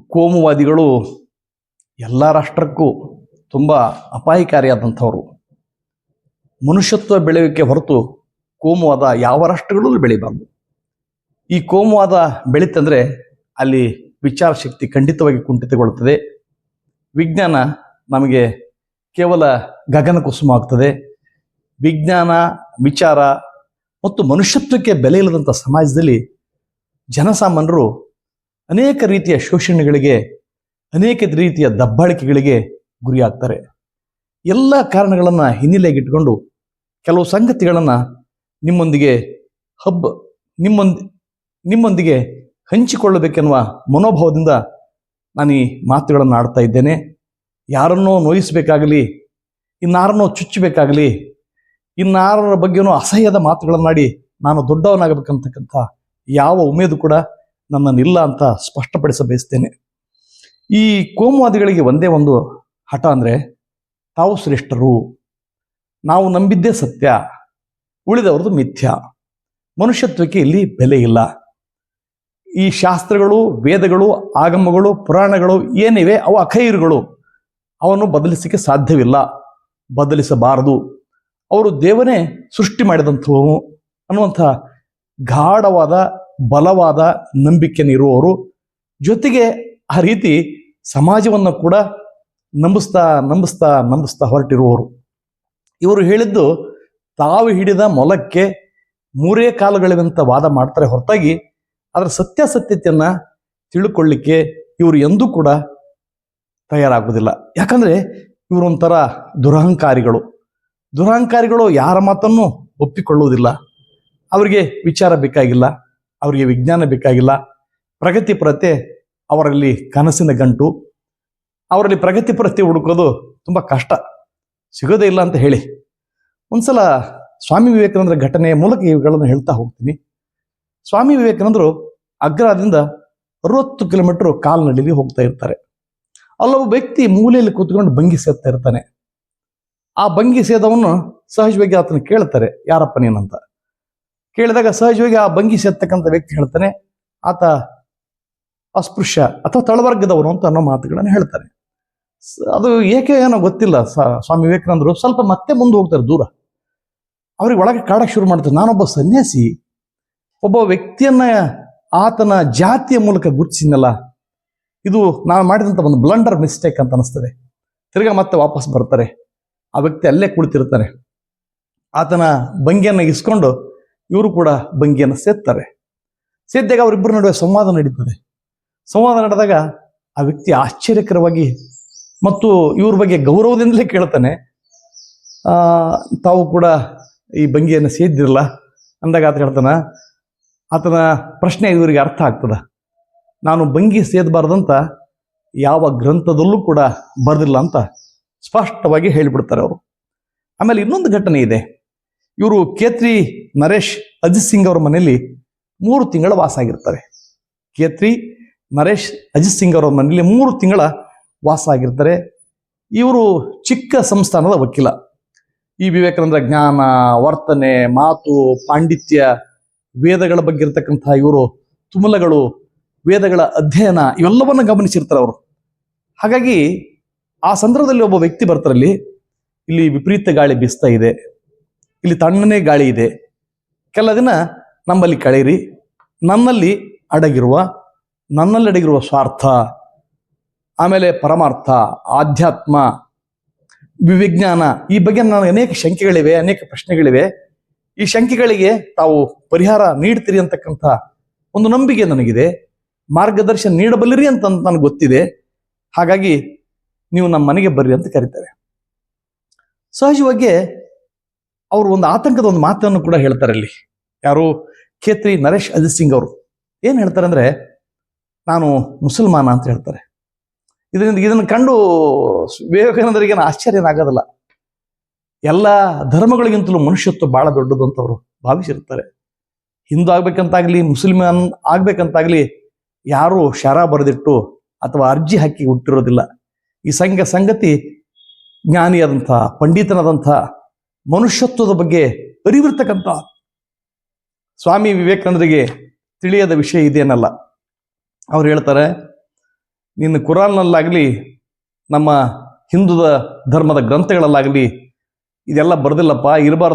ಕೋಮುವಾದಿಗಳು ಎಲ್ಲ ರಾಷ್ಟ್ರಕ್ಕೂ ತುಂಬ ಅಪಾಯಕಾರಿಯಾದಂಥವರು. ಮನುಷ್ಯತ್ವ ಬೆಳೆಯೋಕ್ಕೆ ಹೊರತು ಕೋಮುವಾದ ಯಾವ ರಾಷ್ಟ್ರಗಳಲ್ಲೂ ಬೆಳಿಬಾರ್ದು. ಈ ಕೋಮುವಾದ ಬೆಳೀತಂದರೆ ಅಲ್ಲಿ ವಿಚಾರ ಶಕ್ತಿ ಖಂಡಿತವಾಗಿ ಕುಂಠಿತಗೊಳ್ಳುತ್ತದೆ. ವಿಜ್ಞಾನ ನಮಗೆ ಕೇವಲ ಗಗನ ಕುಸುಮ ಆಗ್ತದೆ. ವಿಜ್ಞಾನ, ವಿಚಾರ ಮತ್ತು ಮನುಷ್ಯತ್ವಕ್ಕೆ ಬೆಲೆ ಇಲ್ಲದಂಥ ಸಮಾಜದಲ್ಲಿ ಜನಸಾಮಾನ್ಯರು ಅನೇಕ ರೀತಿಯ ಶೋಷಣೆಗಳಿಗೆ, ಅನೇಕ ರೀತಿಯ ದಬ್ಬಾಳಿಕೆಗಳಿಗೆ ಗುರಿಯಾಗ್ತಾರೆ. ಎಲ್ಲ ಕಾರಣಗಳನ್ನು ಹಿನ್ನೆಲೆಗಿಟ್ಕೊಂಡು ಕೆಲವು ಸಂಗತಿಗಳನ್ನು ನಿಮ್ಮೊಂದಿಗೆ ಹಬ್ಬ ನಿಮ್ಮೊಂದಿ, ನಿಮ್ಮೊಂದಿಗೆ ಹಂಚಿಕೊಳ್ಳಬೇಕೆನ್ನುವ ಮನೋಭಾವದಿಂದ ನಾನು ಈ ಮಾತುಗಳನ್ನು ಆಡ್ತಾ ಇದ್ದೇನೆ. ಯಾರನ್ನೋ ನೋಯಿಸಬೇಕಾಗಲಿ, ಇನ್ನಾರನ್ನೋ ಚುಚ್ಚಬೇಕಾಗಲಿ, ಇನ್ನಾರರ ಬಗ್ಗೆನೂ ಅಸಹ್ಯದ ಮಾತುಗಳನ್ನಾಡಿ ನಾನು ದೊಡ್ಡವನಾಗಬೇಕಂತಕ್ಕಂಥ ಯಾವ ಉಮೇದು ಕೂಡ ನನ್ನನ್ನಿಲ್ಲ ಅಂತ ಸ್ಪಷ್ಟಪಡಿಸ ಬಯಸ್ತೇನೆ ಈ ಕೋಮುವಾದಿಗಳಿಗೆ ಒಂದೇ ಒಂದು ಹಠ ಅಂದರೆ ತಾವು ಶ್ರೇಷ್ಠರು, ನಾವು ನಂಬಿದ್ದೇ ಸತ್ಯ, ಉಳಿದವ್ರದ್ದು ಮಿಥ್ಯ. ಮನುಷ್ಯತ್ವಕ್ಕೆ ಇಲ್ಲಿ ಬೆಲೆ ಇಲ್ಲ. ಈ ಶಾಸ್ತ್ರಗಳು, ವೇದಗಳು, ಆಗಮಗಳು, ಪುರಾಣಗಳು ಏನಿವೆ ಅವು ಅಖೈರುಗಳು. ಅವನ್ನು ಬದಲಿಸಲಿಕ್ಕೆ ಸಾಧ್ಯವಿಲ್ಲ. ಬದಲಿಸಬಾರದು. ಅವರು ದೇವನೇ ಸೃಷ್ಟಿ ಮಾಡಿದಂಥವು ಅನ್ನುವಂಥ ಗಾಢವಾದ ಬಲವಾದ ನಂಬಿಕೆಯನ್ನು ಇರುವವರು ಜೊತೆಗೆ ಆ ರೀತಿ ಸಮಾಜವನ್ನು ಕೂಡ ನಂಬಿಸ್ತಾ ನಂಬಿಸ್ತಾ ನಂಬಿಸ್ತಾ ಹೊರಟಿರುವವರು. ಇವರು ಹೇಳಿದ್ದು, ತಾವು ಹಿಡಿದ ಮೊಲಕ್ಕೆ ಮೂರೇ ಕಾಲುಗಳಿವಂತ ವಾದ ಮಾಡ್ತಾರೆ ಹೊರತಾಗಿ, ಅದರ ಸತ್ಯಾಸತ್ಯತೆಯನ್ನು ತಿಳ್ಕೊಳ್ಳಿಕ್ಕೆ ಇವರು ಎಂದೂ ಕೂಡ ತಯಾರಾಗುವುದಿಲ್ಲ. ಯಾಕಂದ್ರೆ ಇವರು ಒಂಥರ ದುರಹಂಕಾರಿಗಳು. ದುರಹಂಕಾರಿಗಳು ಯಾರ ಮಾತನ್ನು ಒಪ್ಪಿಕೊಳ್ಳುವುದಿಲ್ಲ. ಅವರಿಗೆ ವಿಚಾರ ಬೇಕಾಗಿಲ್ಲ. ಅವರಿಗೆ ವಿಜ್ಞಾನ ಬೇಕಾಗಿಲ್ಲ. ಪ್ರಗತಿಪರತೆ ಅವರಲ್ಲಿ ಕನಸಿನ ಗಂಟು. ಅವರಲ್ಲಿ ಪ್ರಗತಿಪರತೆ ಹುಡುಕೋದು ತುಂಬ ಕಷ್ಟ. ಸಿಗೋದೇ ಇಲ್ಲ ಅಂತ ಹೇಳಿ. ಒಂದ್ಸಲ ಸ್ವಾಮಿ ವಿವೇಕಾನಂದರ ಘಟನೆಯ ಮೂಲಕ ಇವುಗಳನ್ನು ಹೇಳ್ತಾ ಹೋಗ್ತೀನಿ. ಸ್ವಾಮಿ ವಿವೇಕಾನಂದರು ಅಗ್ರಾದಿಂದ ಅರವತ್ತು ಕಿಲೋಮೀಟರ್ ಕಾಲ್ನಡಿಲಿ ಹೋಗ್ತಾ ಇರ್ತಾರೆ. ಅಲ್ಲೊಬ್ಬ ವ್ಯಕ್ತಿ ಮೂಲೆಯಲ್ಲಿ ಕೂತ್ಕೊಂಡು ಭಂಗಿ ಸೇರ್ತಾ ಇರ್ತಾನೆ. ಆ ಭಂಗಿ ಸೇದವನ್ನು ಸಹಜವಾಗಿ ಆತನ ಕೇಳ್ತಾರೆ ಯಾರಪ್ಪ ನೀನಂತ ಕೇಳಿದಾಗ ಸಹಜವಾಗಿ ಆ ಭಂಗಿ ಸೇರ್ತಕ್ಕಂಥ ವ್ಯಕ್ತಿ ಹೇಳ್ತಾನೆ, ಆತ ಅಸ್ಪೃಶ್ಯ ಅಥವಾ ತಳವರ್ಗದವನು ಅಂತ ಅನ್ನೋ ಮಾತುಗಳನ್ನು ಹೇಳ್ತಾರೆ. ಅದು ಏಕೆ ಏನೋ ಗೊತ್ತಿಲ್ಲ ಸ್ವಾಮಿ ವಿವೇಕಾನಂದರು. ಸ್ವಲ್ಪ ಮತ್ತೆ ಮುಂದೆ ಹೋಗ್ತಾರೆ ದೂರ. ಅವ್ರಿಗೆ ಒಳಗೆ ಕಾಡಕ್ಕೆ ಶುರು ಮಾಡ್ತಾರೆ. ನಾನೊಬ್ಬ ಸನ್ಯಾಸಿ, ಒಬ್ಬ ವ್ಯಕ್ತಿಯನ್ನ ಆತನ ಜಾತಿಯ ಮೂಲಕ ಗುರುತಿಸಿನಲ್ಲ ಇದು ನಾನು ಮಾಡಿದಂಥ ಒಂದು ಬ್ಲಂಡರ್ ಮಿಸ್ಟೇಕ್ ಅಂತ ಅನಿಸ್ತದೆ. ತಿರ್ಗಾ ಮತ್ತೆ ವಾಪಸ್ ಬರ್ತಾರೆ. ಆ ವ್ಯಕ್ತಿ ಅಲ್ಲೇ ಕುಳಿತಿರ್ತಾನೆ ಆತನ ಭಂಗಿಯನ್ನು ಇಸ್ಕೊಂಡು ಇವರು ಕೂಡ ಭಂಗಿಯನ್ನು ಸೇರ್ತಾರೆ ಸೇದ್ದಾಗ ಅವರಿಬ್ಬರ ನಡುವೆ ಸಂವಾದ ನಡೀತದೆ. ಸಂವಾದ ನಡೆದಾಗ ಆ ವ್ಯಕ್ತಿ ಆಶ್ಚರ್ಯಕರವಾಗಿ ಮತ್ತು ಇವ್ರ ಬಗ್ಗೆ ಗೌರವದಿಂದಲೇ ಕೇಳ್ತಾನೆ ತಾವು ಕೂಡ ಈ ಭಂಗಿಯನ್ನು ಸೇದ್ದಿರಲ್ಲ? ಅಂದಾಗ ಆತ ಹೇಳ್ತಾನ, ಆತನ ಪ್ರಶ್ನೆ ಇವರಿಗೆ ಅರ್ಥ ಆಗ್ತದ. ನಾನು ಭಂಗಿ ಸೇದಬಾರ್ದಂತ ಯಾವ ಗ್ರಂಥದಲ್ಲೂ ಕೂಡ ಬರೆದಿಲ್ಲ ಅಂತ ಸ್ಪಷ್ಟವಾಗಿ ಹೇಳಿಬಿಡ್ತಾರೆ ಅವರು. ಆಮೇಲೆ ಇನ್ನೊಂದು ಘಟನೆ ಇದೆ. ಇವರು ಕೇತ್ರಿ, ನರೇಶ್, ಅಜಿತ್ ಸಿಂಗ್ ಅವರ ಮನೆಯಲ್ಲಿ ಮೂರು ತಿಂಗಳ ವಾಸ ಆಗಿರ್ತಾರೆ ಕೇತ್ರಿ, ನರೇಶ್, ಅಜಿತ್ ಸಿಂಗ್ ಅವರ ಮನೆಯಲ್ಲಿ ಮೂರು ತಿಂಗಳ ವಾಸ ಆಗಿರ್ತಾರೆ. ಇವರು ಚಿಕ್ಕ ಸಂಸ್ಥಾನದ ವಕೀಲ. ಈ ವಿವೇಕಾನಂದರ ಜ್ಞಾನ, ವರ್ತನೆ, ಮಾತು, ಪಾಂಡಿತ್ಯ, ವೇದಗಳ ಬಗ್ಗೆ ಇರತಕ್ಕಂತಹ ಇವರು ತುಮಲಗಳು, ವೇದಗಳ ಅಧ್ಯಯನ ಇವೆಲ್ಲವನ್ನು ಗಮನಿಸಿರ್ತಾರೆ ಅವರು. ಹಾಗಾಗಿ ಆ ಸಂದರ್ಭದಲ್ಲಿ ಒಬ್ಬ ವ್ಯಕ್ತಿ ಬರ್ತಾರಲ್ಲಿ, ಇಲ್ಲಿ ವಿಪರೀತ ಗಾಳಿ ಬೀಸ್ತಾ ಇದೆ. ಇಲ್ಲಿ ತಣ್ಣನೆ ಗಾಳಿ ಇದೆ. ಕೆಲ ದಿನ ನಮ್ಮಲ್ಲಿ ಕಳೆಯಿರಿ ನನ್ನಲ್ಲಿ ಅಡಗಿರುವ ನನ್ನಲ್ಲಿ ಅಡಗಿರುವ ಸ್ವಾರ್ಥ, ಆಮೇಲೆ ಪರಮಾರ್ಥ, ಆಧ್ಯಾತ್ಮ, ವಿವಿಜ್ಞಾನ ಈ ಬಗ್ಗೆ ನಾನು ಅನೇಕ ಶಂಕೆಗಳಿವೆ, ಅನೇಕ ಪ್ರಶ್ನೆಗಳಿವೆ. ಈ ಶಂಕೆಗಳಿಗೆ ತಾವು ಪರಿಹಾರ ನೀಡ್ತೀರಿ ಅಂತಕ್ಕಂಥ ಒಂದು ನಂಬಿಕೆ ನನಗಿದೆ. ಮಾರ್ಗದರ್ಶನ ನೀಡಬಲ್ಲಿರಿ ಅಂತ ನನಗೆ ಗೊತ್ತಿದೆ. ಹಾಗಾಗಿ ನೀವು ನಮ್ಮ ಮನೆಗೆ ಬರ್ರಿ ಅಂತ ಕರೀತಾರೆ. ಸಹಜವಾಗಿ ಅವರು ಒಂದು ಆತಂಕದ ಒಂದು ಮಾತನ್ನು ಕೂಡ ಹೇಳ್ತಾರೆ ಅಲ್ಲಿ. ಯಾರು? ಖೇತ್ರಿ ನರೇಶ್ ಅಜಿತ್ ಸಿಂಗ್ ಅವರು. ಏನು ಹೇಳ್ತಾರೆ ಅಂದ್ರೆ, ನಾನು ಮುಸಲ್ಮಾನ ಅಂತ ಹೇಳ್ತಾರೆ. ಇದರಿಂದ ಇದನ್ನು ಕಂಡು ವಿವೇಕಾನಂದರಿಗೆ ಆಶ್ಚರ್ಯ ಆಗೋದಿಲ್ಲ. ಎಲ್ಲ ಧರ್ಮಗಳಿಗಿಂತಲೂ ಮನುಷ್ಯತ್ವ ಬಹಳ ದೊಡ್ಡದು ಅಂತ ಅವರು ಭಾವಿಸಿರ್ತಾರೆ. ಹಿಂದೂ ಆಗ್ಬೇಕಂತಾಗ್ಲಿ, ಮುಸಲ್ಮಾನ್ ಆಗ್ಬೇಕಂತಾಗ್ಲಿ, ಯಾರು ಶರ ಬರೆದಿಟ್ಟು ಅಥವಾ ಅರ್ಜಿ ಹಾಕಿ ಹುಟ್ಟಿರೋದಿಲ್ಲ. ಈ ಸಂಘ ಸಂಗತಿ ಜ್ಞಾನಿಯಾದಂಥ, ಪಂಡಿತನಾದಂಥ ಮನುಷ್ಯತ್ವದ ಬಗ್ಗೆ ಅರಿವಿರ್ತಕ್ಕಂಥ ಸ್ವಾಮಿ ವಿವೇಕಾನಂದರಿಗೆ ತಿಳಿಯದ ವಿಷಯ ಇದೇನಲ್ಲ. ಅವ್ರು ಹೇಳ್ತಾರೆ, ನಿನ್ನ ಕುರಾನ್ನಲ್ಲಾಗಲಿ, ನಮ್ಮ ಹಿಂದೂದ ಧರ್ಮದ ಗ್ರಂಥಗಳಲ್ಲಾಗಲಿ ಇದೆಲ್ಲ ಬರೋದಿಲ್ಲಪ್ಪ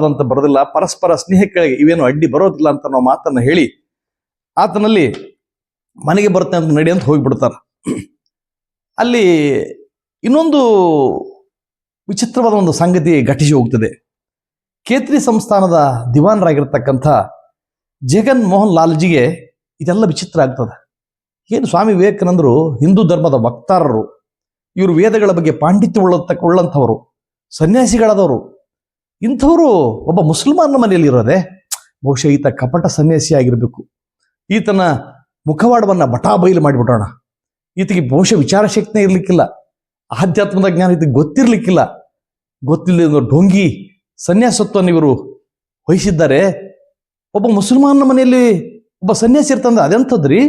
ಅಂತ ಬರೋದಿಲ್ಲ, ಪರಸ್ಪರ ಸ್ನೇಹಕ್ಕೆ ಇವೇನು ಅಡ್ಡಿ ಬರೋದಿಲ್ಲ ಅಂತ ನಾವು ಮಾತನ್ನು ಹೇಳಿ ಆತನಲ್ಲಿ ಮನೆಗೆ ಬರುತ್ತೆ ಅಂತ ನಡಿ ಅಂತ ಹೋಗಿಬಿಡ್ತಾರೆ ಅಲ್ಲಿ ಇನ್ನೊಂದು ವಿಚಿತ್ರವಾದ ಒಂದು ಸಂಗತಿ ಘಟಿಸಿ ಹೋಗ್ತದೆ. ಕೇತ್ರಿ ಸಂಸ್ಥಾನದ ದಿವಾನರಾಗಿರ್ತಕ್ಕಂಥ ಜಗನ್ ಮೋಹನ್ ಲಾಲ್ಜಿಗೆ ಇದೆಲ್ಲ ವಿಚಿತ್ರ ಆಗ್ತದೆ. ಏನು ಸ್ವಾಮಿ ವಿವೇಕಾನಂದರು ಹಿಂದೂ ಧರ್ಮದ ವಕ್ತಾರರು, ಇವರು ವೇದಗಳ ಬಗ್ಗೆ ಪಾಂಡಿತ್ಯ ಉಳ್ಳಂಥವರು, ಸನ್ಯಾಸಿಗಳಾದವರು, ಇಂಥವರು ಒಬ್ಬ ಮುಸಲ್ಮಾನ ಮನೆಯಲ್ಲಿ ಇರೋದೆ? ಬಹುಶಃ ಈತ ಕಪಟ ಸನ್ಯಾಸಿ ಆಗಿರಬೇಕು. ಈತನ ಮುಖವಾಡವನ್ನು ಬಟಾ ಬಯಲು ಮಾಡಿಬಿಡೋಣ ಈತಗೆ ಬಹುಶಃ ವಿಚಾರ ಶಕ್ತಿನೇ ಇರಲಿಕ್ಕಿಲ್ಲ. ಆಧ್ಯಾತ್ಮದ ಜ್ಞಾನ ಈತಗೆ ಗೊತ್ತಿರಲಿಕ್ಕಿಲ್ಲ. ಗೊತ್ತಿಲ್ಲದ ಡೊಂಗಿ ಸನ್ಯಾಸತ್ವವನ್ನು ಇವರು ವಹಿಸಿದ್ದಾರೆ. ಒಬ್ಬ ಮುಸಲ್ಮಾನನ ಮನೆಯಲ್ಲಿ ಒಬ್ಬ ಸನ್ಯಾಸಿ ಇರ್ತಂದ್ರೆ ಅದೆಂಥದ್ರಿ?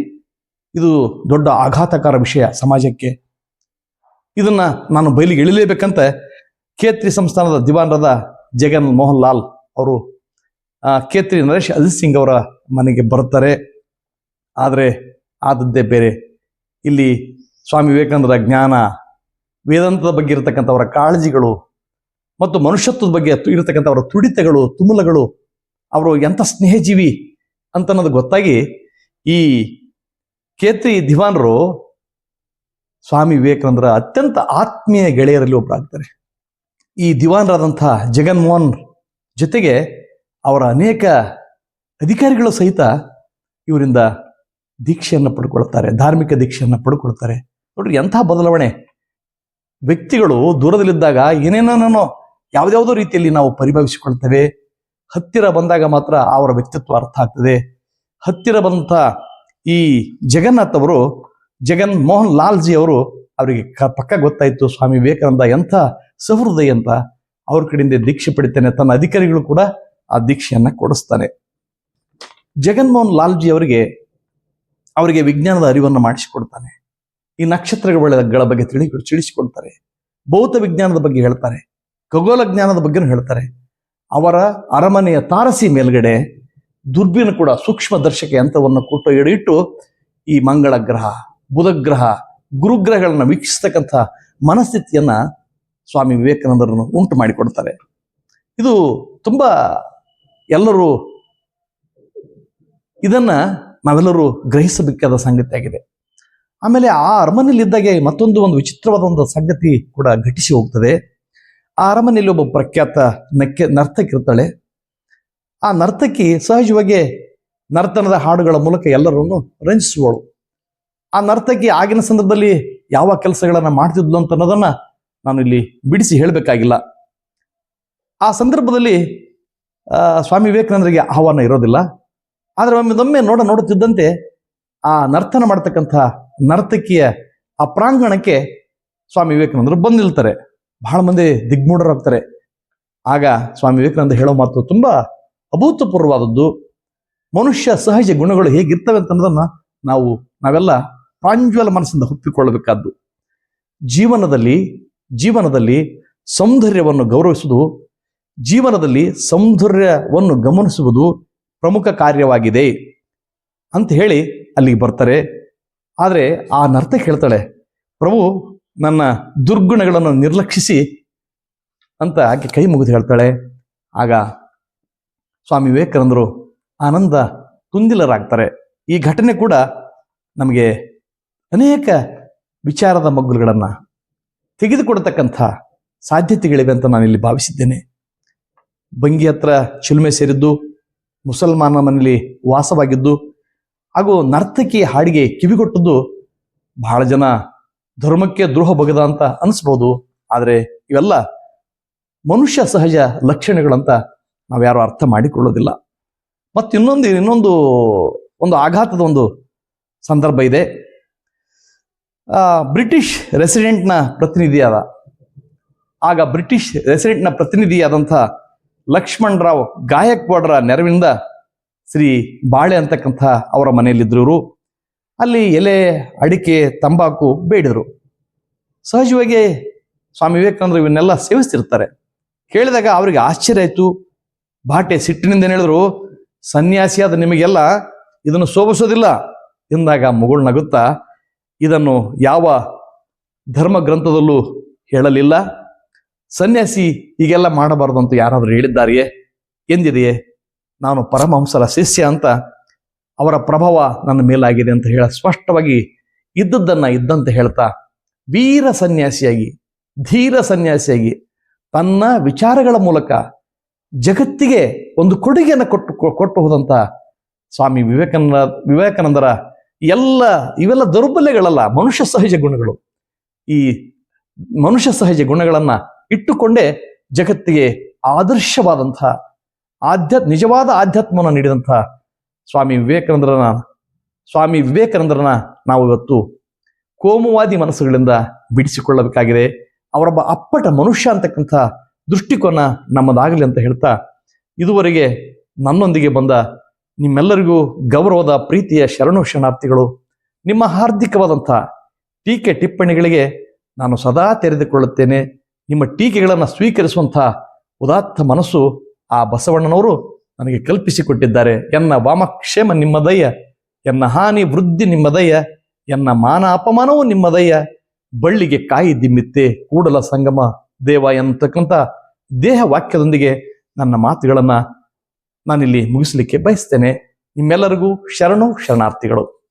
ಇದು ದೊಡ್ಡ ಆಘಾತಕಾರ ವಿಷಯ ಸಮಾಜಕ್ಕೆ. ಇದನ್ನ ನಾನು ಬಯಲಿಗೆ ಇಳಿಲೇಬೇಕಂತ ಖೇತ್ರಿ ಸಂಸ್ಥಾನದ ದಿವಾನರದ ಜಗನ್ ಮೋಹನ್ ಲಾಲ್ ಅವರು ಕೇತ್ರಿ ಖೇತ್ರಿ ನರೇಶ್ ಅಜಿತ್ ಸಿಂಗ್ ಅವರ ಮನೆಗೆ ಬರ್ತಾರೆ ಆದರೆ ಆದದ್ದೇ ಬೇರೆ. ಇಲ್ಲಿ ಸ್ವಾಮಿ ವಿವೇಕಾನಂದರ ಜ್ಞಾನ ವೇದಾಂತದ ಬಗ್ಗೆ ಇರತಕ್ಕಂಥವರ ಕಾಳಜಿಗಳು ಮತ್ತು ಮನುಷ್ಯತ್ವದ ಬಗ್ಗೆ ಇರತಕ್ಕಂಥ ಅವರ ತುಡಿತಗಳು, ತುಮುಲಗಳು, ಅವರು ಎಂಥ ಸ್ನೇಹಜೀವಿ ಅಂತ ಅನ್ನೋದು ಗೊತ್ತಾಗಿ ಈ ಕೇತ್ರಿ ದಿವಾನರು ಸ್ವಾಮಿ ವಿವೇಕಾನಂದರ ಅತ್ಯಂತ ಆತ್ಮೀಯ ಗೆಳೆಯರಲ್ಲಿ ಒಬ್ಬರಾಗ್ತಾರೆ ಈ ದಿವಾನರಾದಂಥ ಜಗನ್ಮೋಹನ್ ಜೊತೆಗೆ ಅವರ ಅನೇಕ ಅಧಿಕಾರಿಗಳು ಸಹಿತ ಇವರಿಂದ ದೀಕ್ಷೆಯನ್ನು ಪಡ್ಕೊಳ್ತಾರೆ, ಧಾರ್ಮಿಕ ದೀಕ್ಷೆಯನ್ನು ಪಡ್ಕೊಳ್ತಾರೆ. ನೋಡ್ರಿ ಎಂಥ ಬದಲಾವಣೆ. ವ್ಯಕ್ತಿಗಳು ದೂರದಲ್ಲಿದ್ದಾಗ ಏನೇನೋ ಯಾವುದ್ಯಾವುದೋ ರೀತಿಯಲ್ಲಿ ನಾವು ಪರಿಭವಿಸಿಕೊಳ್ತೇವೆ. ಹತ್ತಿರ ಬಂದಾಗ ಮಾತ್ರ ಅವರ ವ್ಯಕ್ತಿತ್ವ ಅರ್ಥ ಆಗ್ತದೆ. ಹತ್ತಿರ ಬಂದಂಥ ಈ ಜಗನ್ನಾಥ್ ಅವರು, ಜಗನ್ ಮೋಹನ್ ಲಾಲ್ಜಿ ಅವರು ಅವರಿಗೆ ಕ ಪಕ್ಕ ಗೊತ್ತಾಯಿತು, ಸ್ವಾಮಿ ವಿವೇಕಾನಂದ ಎಂಥ ಸಹೃದಯ ಅಂತ. ಅವ್ರ ಕಡೆಯಿಂದ ದೀಕ್ಷೆ ಪಡಿತಾನೆ. ತನ್ನ ಅಧಿಕಾರಿಗಳು ಕೂಡ ಆ ದೀಕ್ಷೆಯನ್ನ ಕೊಡಿಸ್ತಾನೆ. ಜಗನ್ಮೋಹನ್ ಲಾಲ್ಜಿ ಅವರಿಗೆ ಅವರಿಗೆ ವಿಜ್ಞಾನದ ಅರಿವನ್ನು ಮಾಡಿಸಿಕೊಡ್ತಾನೆ. ಈ ನಕ್ಷತ್ರಗಳ ಬಗ್ಗೆ ತಿಳಿ ತಿಳಿಸಿಕೊಡ್ತಾರೆ. ಭೌತ ವಿಜ್ಞಾನದ ಬಗ್ಗೆ ಹೇಳ್ತಾರೆ. ಖಗೋಳ ಜ್ಞಾನದ ಬಗ್ಗೆನೂ ಹೇಳ್ತಾರೆ. ಅವರ ಅರಮನೆಯ ತಾರಸಿ ಮೇಲ್ಗಡೆ ದುರ್ಬಿನ ಕೂಡ ಸೂಕ್ಷ್ಮ ದರ್ಶಕ ಯಂತ್ರವನ್ನು ಕೊಟ್ಟು ಇಟ್ಟು ಈ ಮಂಗಳ ಗ್ರಹ ಬುಧ ಗ್ರಹ ಗುರುಗ್ರಹಗಳನ್ನ ವೀಕ್ಷಿಸ್ತಕ್ಕಂಥ ಮನಸ್ಥಿತಿಯನ್ನ ಸ್ವಾಮಿ ವಿವೇಕಾನಂದರನ್ನು ಉಂಟು ಮಾಡಿಕೊಡ್ತಾರೆ. ಇದು ತುಂಬಾ ಎಲ್ಲರೂ ಇದನ್ನ ನಾವೆಲ್ಲರೂ ಗ್ರಹಿಸಬೇಕಾದ ಸಂಗತಿ ಆಗಿದೆ. ಆಮೇಲೆ ಆ ಅರಮನೆಯಲ್ಲಿದ್ದಾಗೆ ಮತ್ತೊಂದು ಒಂದು ವಿಚಿತ್ರವಾದ ಒಂದು ಸಂಗತಿ ಕೂಡ ಘಟಿಸಿ ಹೋಗ್ತದೆ. ಆ ಅರಮನೆಯಲ್ಲಿ ಒಬ್ಬ ಪ್ರಖ್ಯಾತ ನಕ್ಕೆ ನರ್ತಕಿ ಇರ್ತಾಳೆ. ಆ ನರ್ತಕಿ ಸಹಜವಾಗಿ ನರ್ತನದ ಹಾಡುಗಳ ಮೂಲಕ ಎಲ್ಲರನ್ನು ರಂಜಿಸುವಳು. ಆ ನರ್ತಕಿ ಆಗಿನ ಸಂದರ್ಭದಲ್ಲಿ ಯಾವ ಕೆಲಸಗಳನ್ನು ಮಾಡ್ತಿದ್ಲು ಅಂತ ಅನ್ನೋದನ್ನು ನಾನು ಇಲ್ಲಿ ಬಿಡಿಸಿ ಹೇಳಬೇಕಾಗಿಲ್ಲ. ಆ ಸಂದರ್ಭದಲ್ಲಿ ಸ್ವಾಮಿ ವಿವೇಕಾನಂದರಿಗೆ ಆಹ್ವಾನ ಇರೋದಿಲ್ಲ. ಆದರೆ ಒಮ್ಮೆದೊಮ್ಮೆ ನೋಡ ನೋಡುತ್ತಿದ್ದಂತೆ ಆ ನರ್ತನ ಮಾಡ್ತಕ್ಕಂಥ ನರ್ತಕಿಯ ಆ ಪ್ರಾಂಗಣಕ್ಕೆ ಸ್ವಾಮಿ ವಿವೇಕಾನಂದರು ಬಂದು ನಿಲ್ತಾರೆ ಬಹಳ ಮಂದಿ ದಿಗ್ಮೂಢರಾಗ್ತಾರೆ ಆಗ ಸ್ವಾಮಿ ವಿವೇಕಾನಂದ ಹೇಳೋ ಮಾತು ತುಂಬಾ ಅಭೂತಪೂರ್ವವಾದದ್ದು. ಮನುಷ್ಯ ಸಹಜ ಗುಣಗಳು ಹೇಗಿರ್ತವೆ ಅಂತನ್ನೋದನ್ನ ನಾವು, ನಾವೆಲ್ಲ ಪ್ರಾಂಜ್ವಲ ಮನಸ್ಸಿಂದ ಒಪ್ಪಿಕೊಳ್ಳಬೇಕಾದ್ದು ಜೀವನದಲ್ಲಿ ಜೀವನದಲ್ಲಿ ಸೌಂದರ್ಯವನ್ನು ಗೌರವಿಸುವುದು, ಜೀವನದಲ್ಲಿ ಸೌಂದರ್ಯವನ್ನು ಗಮನಿಸುವುದು ಪ್ರಮುಖ ಕಾರ್ಯವಾಗಿದೆ ಅಂತ ಹೇಳಿ ಅಲ್ಲಿಗೆ ಬರ್ತಾರೆ. ಆದರೆ ಆ ನರ್ತಕ ಹೇಳ್ತಾಳೆ ಪ್ರಭು ನನ್ನ ದುರ್ಗುಣಗಳನ್ನು ನಿರ್ಲಕ್ಷಿಸಿ ಅಂತ ಆಕೆ ಕೈ ಮುಗಿದು ಹೇಳ್ತಾಳೆ. ಆಗ ಸ್ವಾಮಿ ವಿವೇಕಾನಂದರು ಆನಂದ ತುಂದಿಲರಾಗ್ತಾರೆ. ಈ ಘಟನೆ ಕೂಡ ನಮಗೆ ಅನೇಕ ವಿಚಾರದ ಮಗ್ಗುಲುಗಳನ್ನು ತೆಗೆದುಕೊಡತಕ್ಕಂಥ ಸಾಧ್ಯತೆಗಳಿವೆ ಅಂತ ನಾನಿಲ್ಲಿ ಭಾವಿಸಿದ್ದೇನೆ. ಬಂಗಿ ಹತ್ರ ಚಿಲುಮೆ ಸೇರಿದ್ದು ಮುಸಲ್ಮಾನ ಮನೆಯಲ್ಲಿ ವಾಸವಾಗಿದ್ದು, ಹಾಗೂ ನರ್ತಕಿ ಹಾಡಿಗೆ ಕಿವಿಗೊಟ್ಟದ್ದು ಬಹಳ ಜನ ಧರ್ಮಕ್ಕೆ ದ್ರೋಹ ಬಗೆದ ಅಂತ ಅನಿಸ್ಬೋದು. ಆದರೆ ಇವೆಲ್ಲ ಮನುಷ್ಯ ಸಹಜ ಲಕ್ಷಣಗಳಂತ ನಾವ್ಯಾರು ಅರ್ಥ ಮಾಡಿಕೊಳ್ಳೋದಿಲ್ಲ. ಮತ್ತು ಇನ್ನೊಂದು ಇನ್ನೊಂದು ಒಂದು ಆಘಾತದ ಒಂದು ಸಂದರ್ಭ ಇದೆ. ಬ್ರಿಟಿಷ್ ರೆಸಿಡೆಂಟ್ನ ಪ್ರತಿನಿಧಿಯಾದ, ಆಗ ಬ್ರಿಟಿಷ್ ರೆಸಿಡೆಂಟ್ನ ಪ್ರತಿನಿಧಿಯಾದಂಥ ಲಕ್ಷ್ಮಣ್ ರಾವ್ ಗಾಯಕ್ವಾಡ್ರ ನೆರವಿನಿಂದ ಶ್ರೀ ಬಾಳೆ ಅಂತಕ್ಕಂಥ ಅವರ ಮನೆಯಲ್ಲಿದ್ದರು ಅಲ್ಲಿ ಎಲೆ, ಅಡಿಕೆ, ತಂಬಾಕು ಬೇಡಿದರು. ಸಹಜವಾಗಿ ಸ್ವಾಮಿ ವಿವೇಕಾನಂದರು ಇವನ್ನೆಲ್ಲ ಸೇವಿಸ್ತಿರ್ತಾರೆ. ಕೇಳಿದಾಗ ಅವರಿಗೆ ಆಶ್ಚರ್ಯ ಆಯಿತು. ಬಾಟೆ ಸಿಟ್ಟಿನಿಂದ ಹೇಳಿದ್ರು ಸನ್ಯಾಸಿಯಾದ ನಿಮಗೆಲ್ಲ ಇದನ್ನು ಶೋಭಿಸೋದಿಲ್ಲ ಎಂದಾಗ ಮುಗುಳ್ ನಗುತ್ತಾ, ಇದನ್ನು ಯಾವ ಧರ್ಮ ಗ್ರಂಥದಲ್ಲೂ ಹೇಳಲಿಲ್ಲ. ಸನ್ಯಾಸಿ ಹೀಗೆಲ್ಲ ಮಾಡಬಾರದು ಅಂತ ಯಾರಾದರೂ ಹೇಳಿದ್ದಾರೆಯೇ? ಎಂದಿದೆಯೇ? ನಾನು ಪರಮಹಂಸರ ಶಿಷ್ಯ ಅಂತ ಅವರ ಪ್ರಭಾವ ನನ್ನ ಮೇಲಾಗಿದೆ ಅಂತ ಹೇಳ ಸ್ಪಷ್ಟವಾಗಿ ಇದ್ದದ್ದನ್ನ ಇದ್ದಂತೆ ಹೇಳ್ತಾ ವೀರ ಸನ್ಯಾಸಿಯಾಗಿ, ಧೀರ ಸನ್ಯಾಸಿಯಾಗಿ ತನ್ನ ವಿಚಾರಗಳ ಮೂಲಕ ಜಗತ್ತಿಗೆ ಒಂದು ಕೊಡುಗೆಯನ್ನು ಕೊಟ್ಟು ಕೊಟ್ಟು ಹೋದಂಥ ಸ್ವಾಮಿ ವಿವೇಕಾನಂದ, ವಿವೇಕಾನಂದರ ಎಲ್ಲ, ಇವೆಲ್ಲ ದೌರ್ಬಲ್ಯಗಳಲ್ಲ, ಮನುಷ್ಯ ಸಹಜ ಗುಣಗಳು. ಈ ಮನುಷ್ಯ ಸಹಜ ಗುಣಗಳನ್ನ ಇಟ್ಟುಕೊಂಡೇ ಜಗತ್ತಿಗೆ ಆದರ್ಶವಾದಂಥ ಆಧ್ಯಾತ್ ನಿಜವಾದ ಆಧ್ಯಾತ್ಮವನ್ನು ನೀಡಿದಂಥ ಸ್ವಾಮಿ ವಿವೇಕಾನಂದರನ ಸ್ವಾಮಿ ವಿವೇಕಾನಂದರನ ನಾವು ಇವತ್ತು ಕೋಮುವಾದಿ ಮನಸ್ಸುಗಳಿಂದ ಬಿಡಿಸಿಕೊಳ್ಳಬೇಕಾಗಿದೆ. ಅವರೊಬ್ಬ ಅಪ್ಪಟ ಮನುಷ್ಯ ಅಂತಕ್ಕಂಥ ದೃಷ್ಟಿಕೋನ ನಮ್ಮದಾಗಲಿ ಅಂತ ಹೇಳ್ತಾ ಇದುವರೆಗೆ ನನ್ನೊಂದಿಗೆ ಬಂದ ನಿಮ್ಮೆಲ್ಲರಿಗೂ ಗೌರವದ ಪ್ರೀತಿಯ ಶರಣು ಶರಣಾರ್ಥಿಗಳು, ನಿಮ್ಮ ಹಾರ್ದಿಕವಾದಂಥ ಟೀಕೆ ಟಿಪ್ಪಣಿಗಳಿಗೆ ನಾನು ಸದಾ ತೆರೆದುಕೊಳ್ಳುತ್ತೇನೆ. ನಿಮ್ಮ ಟೀಕೆಗಳನ್ನು ಸ್ವೀಕರಿಸುವಂಥ ಉದಾತ್ತ ಮನಸ್ಸು ಆ ಬಸವಣ್ಣನವರು ನನಗೆ ಕಲ್ಪಿಸಿಕೊಟ್ಟಿದ್ದಾರೆ. ಎನ್ನ ವಾಮಕ್ಷೇಮ ನಿಮ್ಮದಯ್ಯ, ಎನ್ನ ಹಾನಿ ವೃದ್ಧಿ ನಿಮ್ಮದಯ್ಯ, ಎನ್ನ ಮಾನ ಅಪಮಾನವೂ ನಿಮ್ಮದಯ್ಯ. ಬಳ್ಳಿಗೆ ಕಾಯಿ ದಿಮ್ಮಿತ್ತೆ, ಕೂಡಲ ಸಂಗಮ, ದೇವ ಎಂತಕ್ಕಂಥ ದೇಹ ವಾಕ್ಯದೊಂದಿಗೆ ನನ್ನ ಮಾತುಗಳನ್ನು ನಾನಿಲ್ಲಿ ಮುಗಿಸಲಿಕ್ಕೆ ಬಯಸ್ತೇನೆ. ನಿಮ್ಮೆಲ್ಲರಿಗೂ ಶರಣು ಶರಣಾರ್ಥಿಗಳು.